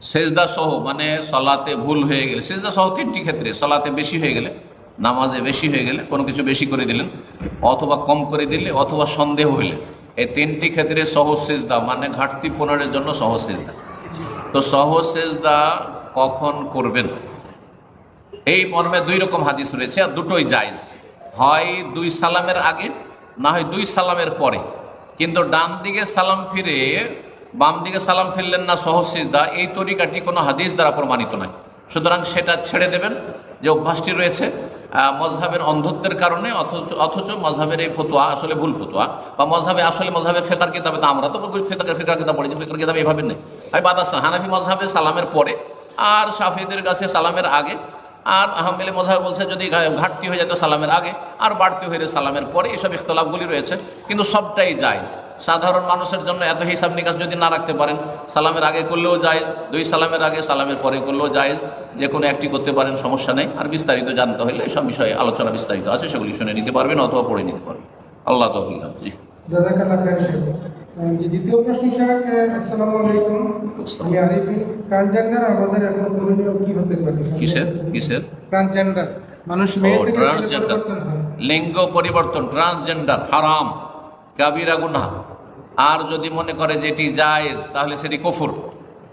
সেজদা সহ মানে সলাতে ভুল হয়ে গেলে সেজদা সহ তিনটি ক্ষেত্রে, সলাতে বেশি হয়ে গেলে, নামাজে বেশি হয়ে গেলে, কোনো কিছু বেশি করে দিলেন, অথবা কম করে দিলে, অথবা সন্দেহ হইলে, এই তিনটি ক্ষেত্রে সহজ সেজদা মানে ঘাটতি পূরণের জন্য সহজ সেজদা। তো সহজ সেজদা কখন করবেন? এই মর্মে দুই রকম হাদিস রয়েছে, আর দুটোই জায়জ। হয় দুই সালামের আগে, না হয় দুই সালামের পরে, কিন্তু ডান দিকে সালাম ফিরে বাম দিকে সালাম ফেললেন না সহজ সিজদা, এই তরিকাটি কোনো হাদিস দ্বারা প্রমাণিত নয় সুতরাং সেটা ছেড়ে দেবেন, যে অভ্যাসটি রয়েছে মজহাবের অন্ধত্বের কারণে, অথচ অথচ মজহাবের এই ফতুয়া আসলে ভুল ফতুয়া, বা মজহাবে আসলে মজহাবের ফেকার কিতাবে তো আমরা তো ফেকার ফেকার কিতাব পড়েছি ফেকার কিতাব এভাবে নেই। হয় বাদাস, হানাফি মজহাবে সালামের পরে, আর সাফিদের কাছে সালামের আগে আর আহমেলে মজাহ বলছে যদি ঘাটতি হয়ে যায় তো সালামের আগে আর বাড়তি হয়ে সালামের পরে এসব ইখতলাফগুলি রয়েছে কিন্তু সবটাই জায়জ। সাধারণ মানুষের জন্য এত হিসাব নিকাশ যদি না রাখতে পারেন সালামের আগে করলেও জায়জ দুই সালামের আগে সালামের পরে করলেও জায়জ যে কোনো একটি করতে পারেন সমস্যা নেই। আর বিস্তারিত জানতে হলে এসব বিষয়ে আলোচনা বিস্তারিত আছে সেগুলি শুনে নিতে পারবেন অথবা পড়ে নিতে পারবেন। আল্লাহ তহিল জি। দ্বিতীয় প্রশ্ন সাহেব আসসালামু আলাইকুম। আমি আরিফিন আমাদের এখন করণীয় কি হতে কিসের? কিসের? ট্রান্সজেন্ডার মানুষ মেয়ে থেকে ট্রান্সজেন্ডার লিঙ্গ পরিবর্তন ট্রান্সজেন্ডার হারাম কাবিরা গুনাহ। আর যদি মনে করে যে এটি জায়েজ তাহলে সেটি কফুর।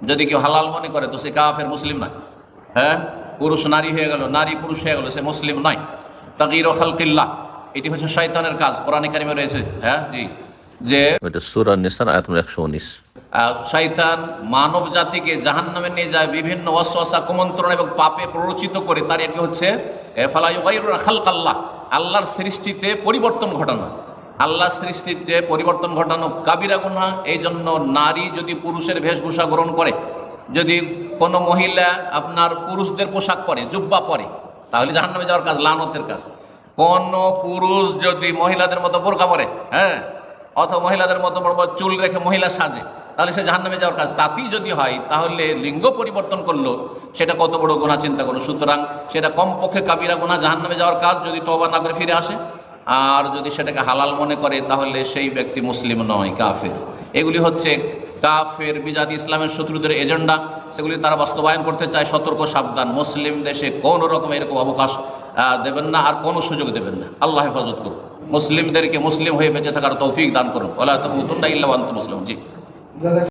যদি কেউ হালাল মনে করে তো সে কাফের মুসলিম নয়। হ্যাঁ? পুরুষ নারী হয়ে গেল নারী পুরুষ হয়ে গেল সে মুসলিম নয়। তাকির খালকিল্লাহ এটি হচ্ছে শয়তানের কাজ। কোরআনে কারিমে রয়েছে হ্যাঁ? জি। যে এটা নিসার আয়াত একশো উনিশ। শয়তান মানব জাতিকে জাহান নামে নিয়ে যায়, বিভিন্ন অশ্বাসা, কুমন্ত্রণ এবং পাপে প্ররোচিত করে। তার এটি হচ্ছে খালকাল্লাহ। আল্লাহর সৃষ্টিতে পরিবর্তন ঘটানো। আল্লাহর সৃষ্টিতে পরিবর্তন ঘটানো কাবিরা গুনা এই জন্য নারী যদি পুরুষের বেশভূষা গ্রহণ করে, যদি কোনো মহিলা আপনার পুরুষদের পোশাক পরে, জুব্বা পরে, তাহলে জাহান নামে যাওয়ার কাজ, লানতের কাজ। কোন পুরুষ যদি মহিলাদের মতো বোরকা পরে হ্যাঁ অথবা মহিলাদের মতো বড় চুল রেখে মহিলা সাজে তাহলে সে জাহান্নামে যাওয়ার কাজ। তাতেই যদি হয়, তাহলে লিঙ্গ পরিবর্তন করল, সেটা কত বড় গোনা চিন্তা করো সুতরাং সেটা কমপক্ষে কাবিরা গোনা জাহান্নামে যাওয়ার কাজ যদি তবা না করে ফিরে আসে। আর যদি সেটাকে হালাল মনে করে, তাহলে সেই ব্যক্তি মুসলিম নয়, কাফের। এগুলি হচ্ছে কাফের বিজাতি ইসলামের শত্রুদের এজেন্ডা। সেগুলি তারা বাস্তবায়ন করতে চায়, সতর্ক, সাবধান। মুসলিম দেশে কোন রকম এরকম অবকাশ দেবেন না, আর কোনো সুযোগ দেবেন না। আল্লাহ হেফাজত করুন। মুসলিমদেরকে মুসলিম হয়ে বেঁচে থাকার তৌফিক দান করুন। ওলা তো ইল্লা আনতুম মুসলিম জি। Dada